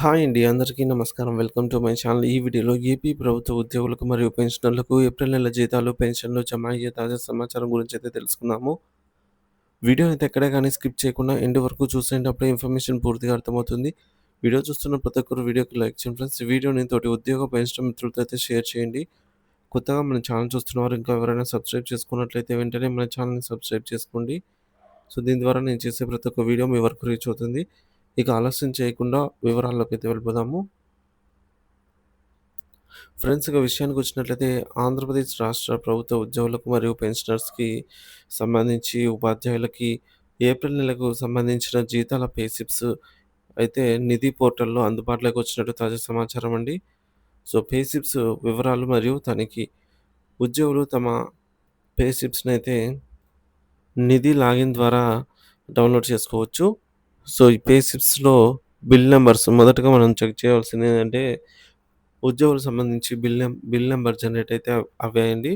Hi అండి. అందరికీ నమస్కారం. Welcome to my channel. ఈ వీడియోలో ఏపీ ప్రభుత్వ ఉద్యోగులకు మరియు పెన్షనర్లకు ఏప్రిల్ నెల జీతాలు, పెన్షన్లు జమ అయ్యే తాజా సమాచారం గురించి అయితే తెలుసుకుందాము. వీడియో అయితే ఎక్కడే కానీ స్కిప్ చేయకుండా ఎండ్ వరకు చూసేటప్పుడు ఇన్ఫర్మేషన్ పూర్తిగా అర్థమవుతుంది. వీడియో చూస్తున్న ప్రతి ఒక్కరు వీడియోకి లైక్ చేయండి ఫ్రెండ్స్. వీడియోని తోటి ఉద్యోగ పెన్షన్ మిత్రులతో అయితే షేర్ చేయండి. కొత్తగా మన ఛానల్ చూస్తున్నవారు ఇంకా ఎవరైనా సబ్స్క్రైబ్ చేసుకున్నట్లయితే వెంటనే మన ఛానల్ని సబ్స్క్రైబ్ చేసుకోండి. సో దీని ద్వారా నేను చేసే ప్రతి ఒక్క వీడియో మీ వరకు రీచ్ అవుతుంది. ఇక ఆలస్యం చేయకుండా వివరాల్లోకి అయితే వెళ్ళిపోదాము. ఫ్రెండ్స్ ఇక విషయానికి వచ్చినట్లయితే ఆంధ్రప్రదేశ్ రాష్ట్ర ప్రభుత్వ ఉద్యోగులకు మరియు పెన్షనర్స్‌కి సంబంధించి ఉపాధ్యాయులకి ఏప్రిల్ నెలకు సంబంధించిన జీతాల పేసిప్స్ అయితే నిధి పోర్టల్‌లో అందుబాటులోకి వచ్చినట్టు తాజా సమాచారం అండి. సో పేసిప్స్ వివరాలు మరియు తనిఖీ. ఉద్యోగులు తమ పేసిప్స్ని అయితే నిధి లాగిన్ ద్వారా డౌన్‌లోడ్ చేసుకోవచ్చు. సో ఈ పే స్లిప్స్‌లో బిల్ నెంబర్స్ మొదటగా మనం చెక్ చేయాల్సింది ఏంటంటే ఉద్యోగులకు సంబంధించి బిల్ నం బిల్ నెంబర్ జనరేట్ అయితే అవే అండి.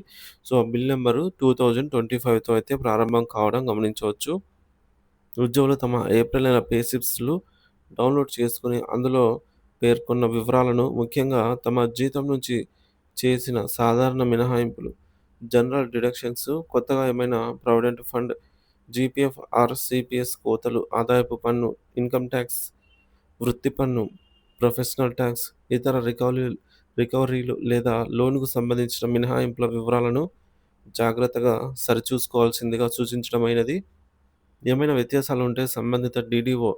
సో ఆ బిల్ నంబరు 2025తో అయితే ప్రారంభం కావడం గమనించవచ్చు. ఉద్యోగులు తమ ఏప్రిల్ నెల పే స్లిప్స్‌లు డౌన్‌లోడ్ చేసుకుని అందులో పేర్కొన్న వివరాలను ముఖ్యంగా తమ జీతం నుంచి చేసిన సాధారణ మినహాయింపులు, జనరల్ డిడక్షన్స్, కొత్తగా ఏమైనా provident fund, GPF or CPS కోతలు, ఆదాయపు పన్ను, ఇన్‌కమ్ ట్యాక్స్ వృత్తి పన్ను, ప్రొఫెషనల్ ట్యాక్స్ ఇతర రికవరీ రికవరీలు లేదా లోనుకు సంబంధించిన మినహాయింపుల వివరాలను జాగ్రత్తగా సరిచూసుకోవాల్సిందిగా సూచించడమైనది. ఏమైనా వ్యత్యాసాలు ఉంటే సంబంధిత DDO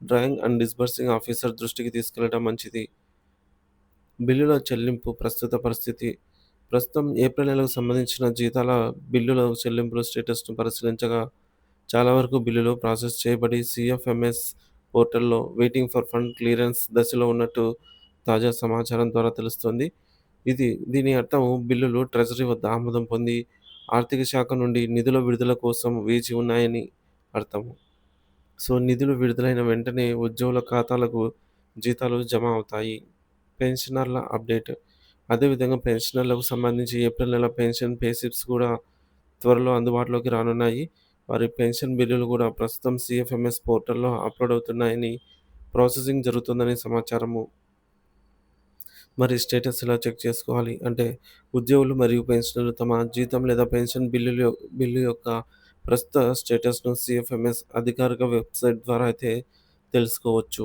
drawing and disbursing officer దృష్టికి తీసుకెళ్ళడం మంచిది. బిల్లుల చెల్లింపు ప్రస్తుత పరిస్థితి. ప్రస్తుతం ఏప్రిల్ నెలకు సంబంధించిన జీతాల బిల్లుల చెల్లింపుల స్టేటస్‌ను పరిశీలించగా చాలా వరకు బిల్లులు ప్రాసెస్ చేయబడి సీఎఫ్ఎంఎస్ పోర్టల్‌లో వెయిటింగ్ ఫర్ ఫండ్ క్లియరెన్స్ దశలో ఉన్నట్టు తాజా సమాచారం ద్వారా తెలుస్తోంది. ఇది దీని అర్థం బిల్లులు ట్రెజరీ వద్ద ఆమోదం పొంది ఆర్థిక శాఖ నుండి నిధుల విడుదల కోసం వేచి ఉన్నాయని అర్థం. సో నిధులు విడుదలైన వెంటనే ఉద్యోగుల ఖాతాలకు జీతాలు జమ అవుతాయి. పెన్షనర్ల అప్డేట్. అదేవిధంగా పెన్షనర్లకు సంబంధించి ఏప్రిల్ నెల పెన్షన్ పేసిప్స్ కూడా త్వరలో అందుబాటులోకి రానున్నాయి. వారి పెన్షన్ బిల్లులు కూడా ప్రస్తుతం సిఎఫ్ఎంఎస్ పోర్టల్‌లో అప్‌లోడ్ అవుతున్నాయని, ప్రాసెసింగ్ జరుగుతుందని సమాచారము. మరి స్టేటస్ ఎలా చెక్ చేసుకోవాలి? అంటే ఉద్యోగులు మరియు పెన్షనర్లు తమ జీతం లేదా పెన్షన్ బిల్లులు బిల్లు యొక్క ప్రస్తుత స్టేటస్‌ను సిఎఫ్ఎంఎస్ అధికారిక వెబ్‌సైట్ ద్వారా అయితే తెలుసుకోవచ్చు.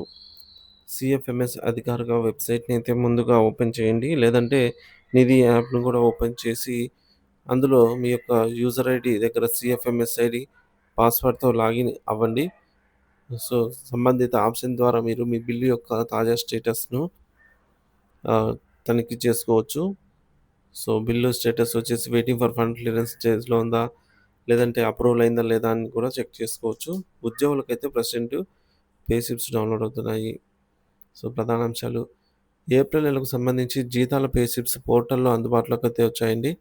సిఎఫ్ఎంఎస్ అధికారిక వెబ్‌సైట్‌ని అయితే ముందుగా ఓపెన్ చేయండి. లేదంటే నిధి యాప్‌ను కూడా ఓపెన్ చేసి అందులో మీ యొక్క యూజర్ ఐడి దగ్గర సిఎఫ్ఎంఎస్ ఐడి పాస్వర్డ్‌తో లాగిన్ అవ్వండి. సో సంబంధిత ఆప్షన్ ద్వారా మీరు మీ బిల్లు యొక్క తాజా స్టేటస్‌ను తనిఖీ చేసుకోవచ్చు. సో బిల్లు స్టేటస్ వచ్చేసి వెయిటింగ్ ఫర్ ఫండ్ క్లియరెన్స్ స్టేజ్‌లో ఉందా? లేదంటే అప్రూవల్ అయిందా లేదా అని కూడా చెక్ చేసుకోవచ్చు. ఉద్యోగులకైతే ప్రెసెంట్ పేసిప్స్ డౌన్‌లోడ్ అవుతున్నాయి. సో ప్రధాన అంశాలు ఏప్రిల్ నెలకు సంబంధించి జీతాల పేసిప్స్ పోర్టల్‌లో అందుబాటులోకి అయితే వచ్చాయండి.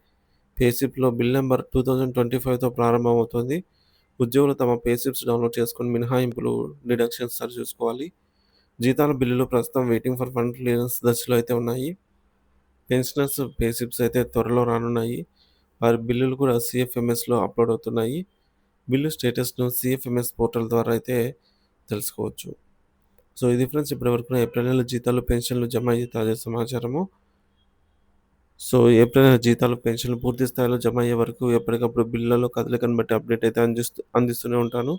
పేసిప్లో bill number two thousand twenty ఫైవ్తో ప్రారంభమవుతుంది. ఉద్యోగులు తమ పేసిప్స్ డౌన్‌లోడ్ చేసుకుని మినహాయింపులు, డిడక్షన్స్ సరిచూసుకోవాలి. జీతాల బిల్లులు ప్రస్తుతం వెయిటింగ్ ఫర్ ఫండ్ క్లియరెన్స్ దశలో అయితే ఉన్నాయి. పెన్షనర్స్ పేసిప్స్ అయితే త్వరలో రానున్నాయి. వారి బిల్లులు కూడా సిఎఫ్ఎంఎస్లో అప్‌లోడ్ అవుతున్నాయి. బిల్లు స్టేటస్‌ను సిఎఫ్ఎంఎస్ పోర్టల్ ద్వారా అయితే తెలుసుకోవచ్చు. సో ఇది ఫ్రెండ్స్ ఇప్పటివరకు ఏప్రిల్ నెల జీతాలు, పెన్షన్లు జమ అయ్యే తాజా సమాచారము. సో ఏప్రిల్ జీతాలు, పెన్షన్లు పూర్తి స్థాయిలో జమ అయ్యే వరకు ఎప్పటికప్పుడు బిల్లలో కదలికను బట్టి అప్డేట్ అయితే అందిస్తూ అందిస్తూనే ఉంటాను.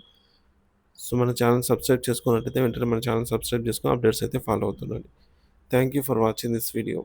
సో మన ఛానల్ సబ్స్క్రైబ్ చేసుకున్నట్టయితే వెంటనే మన ఛానల్ సబ్స్క్రైబ్ చేసుకొని అప్డేట్స్ అయితే follow అవుతుండండి. Thank you for watching this video.